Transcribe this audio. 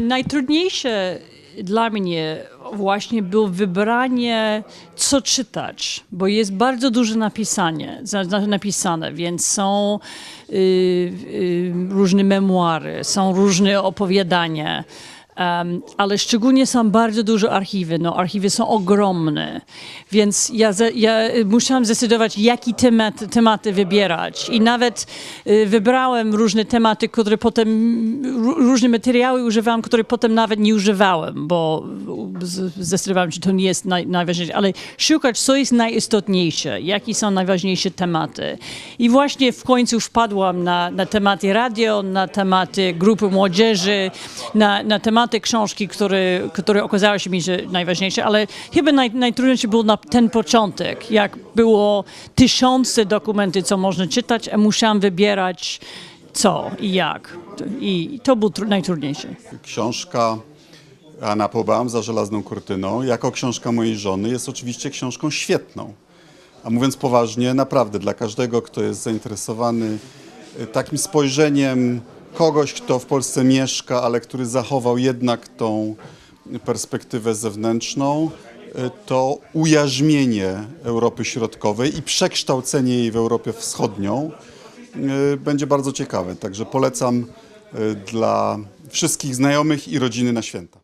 Najtrudniejsze dla mnie właśnie było wybranie, co czytać, bo jest bardzo dużo napisanie, napisane, więc są y, y, różne memuary, są różne opowiadania. Em, ale szczególnie są bardzo duże archiwy. No, archiwy są ogromne, więc ja, za, ja y, musiałam zdecydować, jakie temat, tematy wybierać. I nawet y, wybrałem różne tematy, które potem, ró- różne materiały używałam, które potem nawet nie używałem, bo zdecydowałam, że to nie jest naj, najważniejsze, ale szukać, co jest najistotniejsze, jakie są najważniejsze tematy. I właśnie w końcu wpadłam na, na tematy radio, na tematy grupy młodzieży, na, na tematy książki, które, które okazały się mi, że najważniejsze, ale chyba naj, najtrudniejsze było na ten początek, jak było tysiące dokumenty, co można czytać, a musiałam wybierać co i jak. I to było tru- najtrudniejsze. Książka Anna Pobaum za żelazną kurtyną, jako książka mojej żony, jest oczywiście książką świetną. A mówiąc poważnie, naprawdę dla każdego, kto jest zainteresowany y, takim spojrzeniem kogoś, kto w Polsce mieszka, ale który zachował jednak tą perspektywę zewnętrzną, y, to ujarzmienie Europy Środkowej i przekształcenie jej w Europę Wschodnią y, będzie bardzo ciekawe. Także polecam y, dla wszystkich znajomych i rodziny na święta.